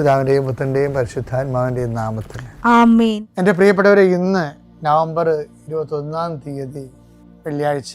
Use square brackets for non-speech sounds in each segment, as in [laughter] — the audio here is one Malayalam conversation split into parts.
പിതാവിന്റെയും പുത്രന്റെയും പരിശുദ്ധാത്മാവിന്റെയും നാമത്തിൽ. എന്റെ പ്രിയപ്പെട്ടവരെ ഇന്ന് നവംബർ ഇരുപത്തൊന്നാം തീയതി വെള്ളിയാഴ്ച.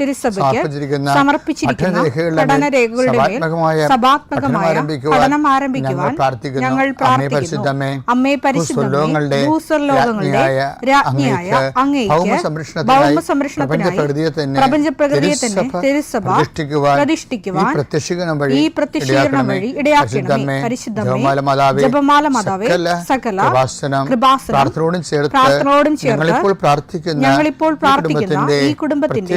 തിരുസഭയ്ക്ക് സമർപ്പിച്ചിരിക്കുന്ന പഠന രേഖകളുടെ മേൽ സഭാത്മകമായ പഠനം ആരംഭിക്കുവാൻ ഞങ്ങൾ പ്രാർത്ഥിക്കുന്നു. അമ്മേ പരിശുദ്ധമേ, ഭൂസ്വർലോകങ്ങളുടെ രാജ്ഞിയായ അങ്ങേക്ക് തന്നെ തിരുസഭ പ്രതിഷ്ഠിക്കുവാൻ ഈ പ്രത്യക്ഷീകരണം വഴി ഈ ഇടയാക്കണമേ. പരിശുദ്ധമേ ജപമാല മാതാവേ സകല സകല കൃപാസനം കൃപാസനം പ്രാർത്ഥനയോടും ചേർത്ത് പ്രാർത്ഥനയോടും ഞങ്ങളിപ്പോൾ പ്രാർത്ഥിക്കുന്ന ഞങ്ങളിപ്പോൾ പ്രാർത്ഥിക്കുന്ന ഈ കുടുംബത്തിന്റെ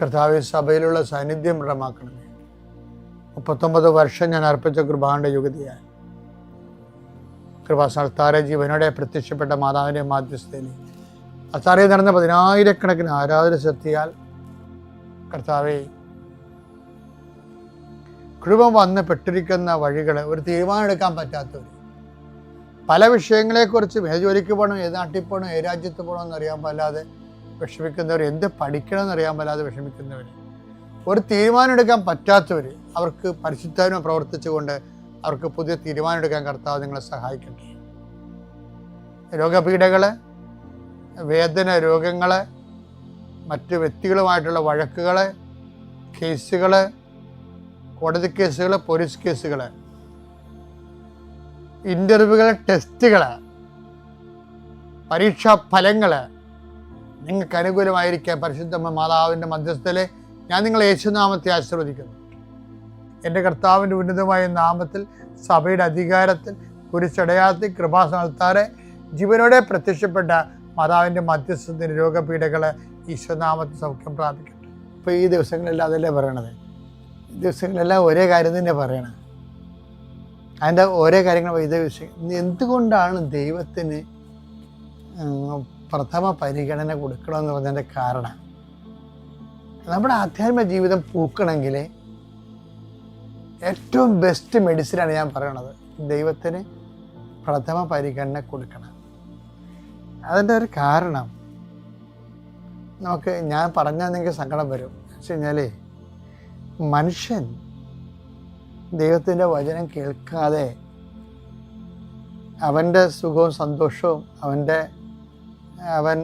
കർത്താവെ സഭയിലുള്ള സാന്നിധ്യം ദൃഢമാക്കണമേ. മുപ്പത്തൊമ്പത് വർഷം ഞാൻ അർപ്പിച്ച കൃപാന്റെ യുഗതിയായി കൃപാസ്ഥാന ജീവനോടെ പ്രത്യക്ഷപ്പെട്ട മാതാവിന്റെ മാധ്യസ്ഥയിൽ അത്താറയിൽ നടന്ന പതിനായിരക്കണക്കിന് ആരാധന ശക്തിയാൽ കർത്താവെ കുടുംബം വന്ന് പെട്ടിരിക്കുന്ന വഴികൾ ഒരു തീരുമാനം എടുക്കാൻ പറ്റാത്തവർ പല വിഷയങ്ങളെക്കുറിച്ച് ഏത് ജോലിക്ക് പോകണം ഏത് നാട്ടിൽ പോകണം ഏത് രാജ്യത്ത് പോകണം എന്നറിയാൻ പാടില്ലാതെ വിഷമിക്കുന്നവർ എന്ത് പഠിക്കണമെന്ന് എന്നറിയാൻ വല്ലാതെ വിഷമിക്കുന്നവർ ഒരു തീരുമാനം എടുക്കാൻ പറ്റാത്തവർ അവർക്ക് പരിശുദ്ധാത്മ പ്രവർത്തിച്ചുകൊണ്ട് അവർക്ക് പുതിയ തീരുമാനം എടുക്കാൻ കർത്താവ് നിങ്ങളെ സഹായിക്കട്ടെ. രോഗപീഠകൾ വേദന രോഗങ്ങൾ മറ്റ് വ്യക്തികളുമായിട്ടുള്ള വഴക്കുകൾ കേസുകൾ കോടതി കേസുകൾ പോലീസ് കേസുകൾ ഇന്റർവ്യൂകൾ ടെസ്റ്റുകൾ പരീക്ഷാ ഫലങ്ങൾ നിങ്ങൾക്ക് അനുകൂലമായിരിക്കാൻ പരിശുദ്ധ മാതാവിന്റെ മധ്യസ്ഥലെ ഞാൻ നിങ്ങളെ യേശുനാമത്തെ ആശീർവദിക്കുന്നു. എന്റെ കർത്താവിന്റെ ഉന്നതമായ നാമത്തിൽ സഭയുടെ അധികാരത്തിൽ കുരിശടയാത്തി കൃപാസനത്താറെ ജീവനോടെ പ്രത്യക്ഷപ്പെട്ട മാതാവിന്റെ മധ്യസ്ഥത്തിന് രോഗപീഠകൾ ഈശ്വനാമത്തിൽ സൗഖ്യം പ്രാപിക്കട്ടെ ഇപ്പോൾ ഈ ദിവസങ്ങളെല്ലാം അതല്ലേ പറയണത്? ഈ ദിവസങ്ങളെല്ലാം ഒരേ കാര്യം തന്നെ പറയണത്. അതിന്റെ ഓരോ കാര്യങ്ങൾ ഇത് എന്തുകൊണ്ടാണ് ദൈവത്തിന് പ്രഥമ പരിഗണന കൊടുക്കണമെന്ന് പറഞ്ഞതിന്റെ കാരണം. നമ്മുടെ ആധ്യാത്മിക ജീവിതം പൂക്കണമെങ്കിൽ ഏറ്റവും ബെസ്റ്റ് മെഡിസിനാണ് ഞാൻ പറയണത്. ദൈവത്തിന് പ്രഥമ പരിഗണന കൊടുക്കണം. അതിന്റെ ഒരു കാരണം നമുക്ക് ഞാൻ പറഞ്ഞാൽ നിങ്ങൾക്ക് സങ്കടം വരും. വെച്ച് കഴിഞ്ഞാൽ മനുഷ്യൻ ദൈവത്തിന്റെ വചനം കേൾക്കാതെ അവന്റെ സുഖവും സന്തോഷവും അവന്റെ അവൻ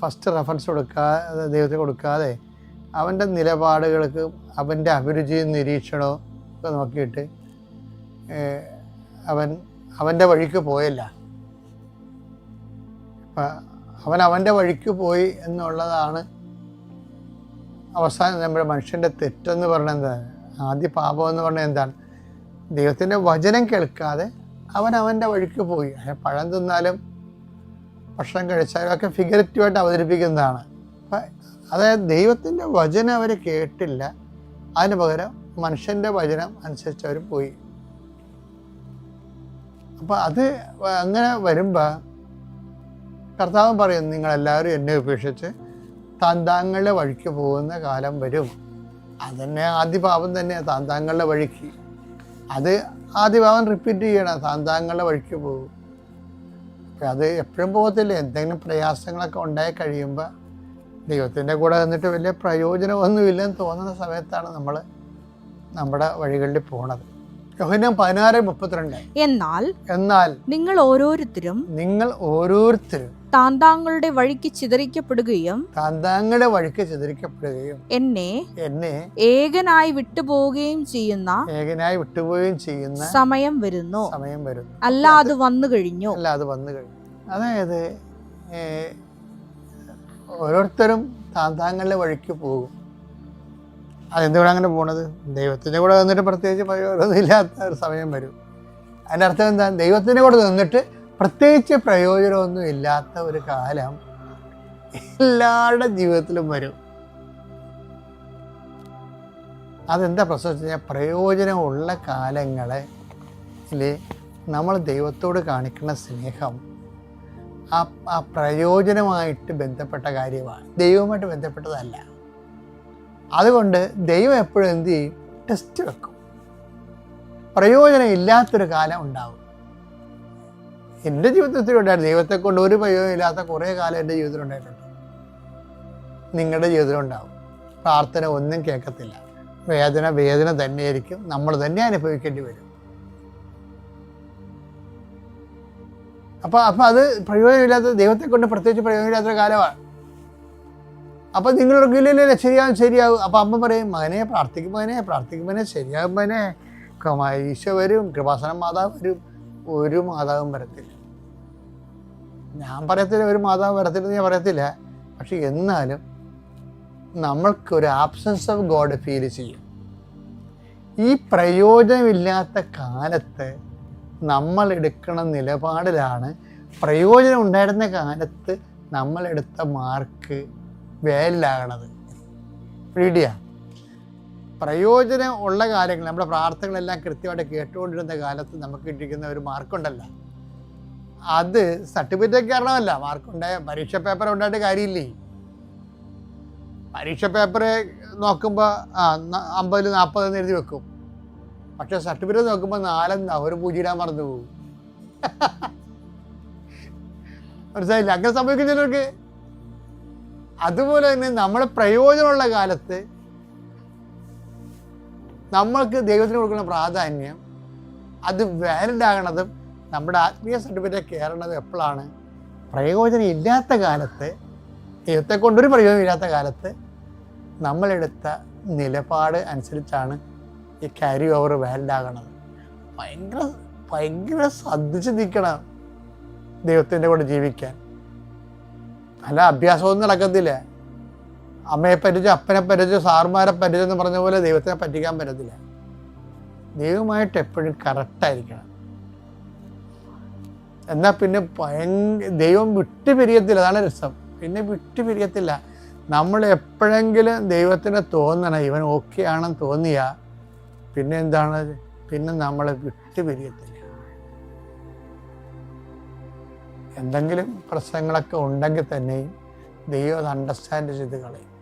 ഫസ്റ്റ് റെഫറൻസ് കൊടുക്കാതെ ദൈവത്തിന് കൊടുക്കാതെ അവന്റെ നിലപാടുകൾക്ക് അവന്റെ അഭിരുചിയും നിരീക്ഷണവും ഒക്കെ നോക്കിയിട്ട് അവൻ അവന്റെ വഴിക്ക് പോയല്ല. അവൻ അവന്റെ വഴിക്ക് പോയി എന്നുള്ളതാണ് അവസാനം നമ്മുടെ മനുഷ്യന്റെ തെറ്റെന്ന് പറയുന്നത് എന്താണ് ആദ്യ പാപം എന്ന് പറഞ്ഞാൽ എന്താണ്? ദൈവത്തിന്റെ വചനം കേൾക്കാതെ അവൻ അവന്റെ വഴിക്ക് പോയി. പഴം തിന്നാലും ഭക്ഷണം കഴിച്ചാലും ഒക്കെ ഫിഗറേറ്റീവായിട്ട് അവതരിപ്പിക്കുന്നതാണ്. അതായത് ദൈവത്തിന്റെ വചനം അവർ കേട്ടില്ല. അതിന് പകരം മനുഷ്യന്റെ വചനം അനുസരിച്ച് അവർ പോയി. അപ്പം അത് അങ്ങനെ വരുമ്പോൾ കർത്താവ് പറയും നിങ്ങളെല്ലാവരും എന്നെ ഉപേക്ഷിച്ച് താന്താങ്ങളുടെ വഴിക്ക് പോകുന്ന കാലം വരും. അതന്നെ ആദ്യ പാപം തന്നെ താന്താങ്ങളുടെ വഴിക്ക്. അത് ആദ്യ പാപം റിപ്പീറ്റ് ചെയ്യണം താന്താങ്ങളുടെ വഴിക്ക് പോകും. അത് എപ്പോഴും പോകത്തില്ല. എന്തെങ്കിലും പ്രയാസങ്ങളൊക്കെ ഉണ്ടായി കഴിയുമ്പോൾ ദൈവത്തിന്റെ കൂടെ നിന്നിട്ട് വലിയ പ്രയോജനമൊന്നുമില്ലെന്ന് തോന്നുന്ന സമയത്താണ് നമ്മൾ നമ്മുടെ വഴികളിൽ പോണത്. യോഹനം പതിനാറ് മുപ്പത്തിരണ്ട്. എന്നാൽ എന്നാൽ നിങ്ങൾ ഓരോരുത്തരും നിങ്ങൾ ഓരോരുത്തരും താന്താങ്ങളുടെ വഴിക്ക് ചിതറിക്കപ്പെടുകയും താന്താങ്ങളുടെ വഴിക്ക് ചിതറിക്കപ്പെടുകയും എന്നെ എന്നെ ഏകനായി വിട്ടുപോവുകയും ചെയ്യുന്ന ഏകനായി വിട്ടുപോവുകയും ചെയ്യുന്ന സമയം വരുന്നു. സമയം വരുന്നു. അല്ല അത് വന്നു കഴിഞ്ഞു. അല്ല അത് വന്നു കഴിഞ്ഞു. അതായത് ഓരോരുത്തരും താന്താങ്ങളുടെ വഴിക്ക് പോകും. അതെന്തുകൊണ്ട് അങ്ങനെ പോണത്? ദൈവത്തിന്റെ കൂടെ നിന്നിട്ട് പ്രത്യേകിച്ച് പ്രയോജനം ഇല്ലാത്ത ഒരു സമയം വരും. അതിന്റെ അർത്ഥം എന്താ? ദൈവത്തിന്റെ കൂടെ നിന്നിട്ട് പ്രത്യേകിച്ച് പ്രയോജനമൊന്നും ഇല്ലാത്ത ഒരു കാലം എല്ലാവരുടെ ജീവിതത്തിലും വരും. അതെന്താ പ്രശ്നം വെച്ച് കഴിഞ്ഞാൽ പ്രയോജനമുള്ള കാലങ്ങളെ നമ്മൾ ദൈവത്തോട് കാണിക്കുന്ന സ്നേഹം ആ ആ പ്രയോജനമായിട്ട് ബന്ധപ്പെട്ട കാര്യമാണ്. ദൈവവുമായിട്ട് ബന്ധപ്പെട്ടതല്ല. അതുകൊണ്ട് ദൈവം എപ്പോഴും എന്ത് ചെയ്യും? ടെസ്റ്റ് വെക്കും. പ്രയോജനം ഇല്ലാത്തൊരു കാലം ഉണ്ടാവും. എന്റെ ജീവിതത്തിൽ ഉണ്ടായിരുന്നു. ദൈവത്തെ കൊണ്ട് ഒരു പ്രയോജനം ഇല്ലാത്ത കുറേ കാലം എന്റെ ജീവിതത്തിൽ ഉണ്ടായിട്ടുണ്ട്. നിങ്ങളുടെ ജീവിതത്തിൽ ഉണ്ടാവും. പ്രാർത്ഥന ഒന്നും കേൾക്കത്തില്ല. വേദന വേദന തന്നെയായിരിക്കും. നമ്മൾ തന്നെ അനുഭവിക്കേണ്ടി വരും. അപ്പൊ അപ്പൊ അത് പ്രയോജനമില്ലാത്ത ദൈവത്തെ കൊണ്ട് പ്രത്യേകിച്ച് പ്രയോജനമില്ലാത്തൊരു കാലമാണ്. അപ്പൊ നിങ്ങൾ ഇല്ല ശരിയാവും ശരിയാവും. അപ്പൊ അമ്മ പറയും മകനെ പ്രാർത്ഥിക്കുമ്പോനെ പ്രാർത്ഥിക്കുമ്പോനെ ശരിയാകുമ്പോനെ ഈശോ വരും കൃപാസനം മാതാവ് വരും. ഒരു മാതാവും വരത്തില്ല. ഞാൻ പറയത്തില്ല ഒരു മാതാവ് വരത്തില്ലെന്ന് ഞാൻ പറയത്തില്ല. പക്ഷെ എന്നാലും നമ്മൾക്ക് ഒരു ആബ്സൻസ് ഓഫ് ഗോഡ് ഫീൽ ചെയ്യും. ഈ പ്രയോജനമില്ലാത്ത കാലത്ത് നമ്മൾ എടുക്കുന്ന നിലപാടിലാണ് പ്രയോജനം ഉണ്ടായിരുന്ന കാലത്ത് നമ്മൾ എടുത്ത മാർക്ക് വേലാകണത് റീഡിയ പ്രയോജനം ഉള്ള കാര്യങ്ങൾ നമ്മുടെ പ്രാർത്ഥനകളെല്ലാം കൃത്യമായിട്ട് കേട്ടുകൊണ്ടിരുന്ന കാലത്ത് നമുക്ക് കിട്ടിയിരിക്കുന്ന ഒരു മാർക്കുണ്ടല്ലോ അത് സർട്ടിഫിക്കറ്റ് കാരണമല്ല. മാർക്കുണ്ടായ പരീക്ഷ പേപ്പർ ഉണ്ടായിട്ട് കാര്യമില്ലേ? പരീക്ഷ പേപ്പർ നോക്കുമ്പോൾ അമ്പതിൽ നാൽപ്പതെന്ന് എഴുതി വെക്കും. പക്ഷെ സർട്ടിഫിക്കറ്റ് നോക്കുമ്പോൾ നാലെന്താ? ഒരു പൂജയിടാൻ മറന്നു പോകും [laughs] മനസ്സിലായില്ല? അങ്ങനെ സംഭവിക്കും ചിലർക്ക് അതുപോലെ തന്നെ നമ്മളെ പ്രയോജനമുള്ള കാലത്ത് നമ്മൾക്ക് ദൈവത്തിന് കൊടുക്കുന്ന പ്രാധാന്യം അത് വാലിഡ് ആകണതും നമ്മുടെ ആത്മീയ സർട്ടിഫിക്കറ്റ് കയറണത് എപ്പോഴാണ്? പ്രയോജനം ഇല്ലാത്ത കാലത്ത് ദൈവത്തെ കൊണ്ടൊരു പ്രയോജനം ഇല്ലാത്ത കാലത്ത് നമ്മളെടുത്ത നിലപാട് അനുസരിച്ചാണ് ഈ ക്യാരി ഓവർ വാലിഡ് ആകണത്. ഭയങ്കര ഭയങ്കര ശ്രദ്ധിച്ച് നിൽക്കണം ദൈവത്തിന്റെ കൂടെ ജീവിക്കാൻ. പല അഭ്യാസമൊന്നും നടക്കത്തില്ല. അമ്മയെ പറ്റിച്ചു അപ്പനെ പറ്റിച്ചു സാറുമാരെ പറ്റിച്ചു എന്ന് പറഞ്ഞ പോലെ ദൈവത്തിനെ പറ്റിക്കാൻ പറ്റത്തില്ല. ദൈവമായിട്ട് എപ്പോഴും കറക്റ്റായിരിക്കണം എന്നാൽ പിന്നെ ഭയങ്കര ദൈവം വിട്ടുപിരിയത്തില്ല അതാണ് രസം. പിന്നെ വിട്ടുപിരിയത്തില്ല. നമ്മൾ എപ്പോഴെങ്കിലും ദൈവത്തിന് തോന്നണം ഇവൻ ഓക്കെ ആണെന്ന് തോന്നിയ പിന്നെ എന്താണ്? പിന്നെ നമ്മളെ വിട്ടുപിരിയത്തില്ല. എന്തെങ്കിലും പ്രശ്നങ്ങളൊക്കെ ഉണ്ടെങ്കിൽ തന്നെയും ദൈവം അത് അണ്ടർസ്റ്റാൻഡ് ചെയ്ത് കളയും.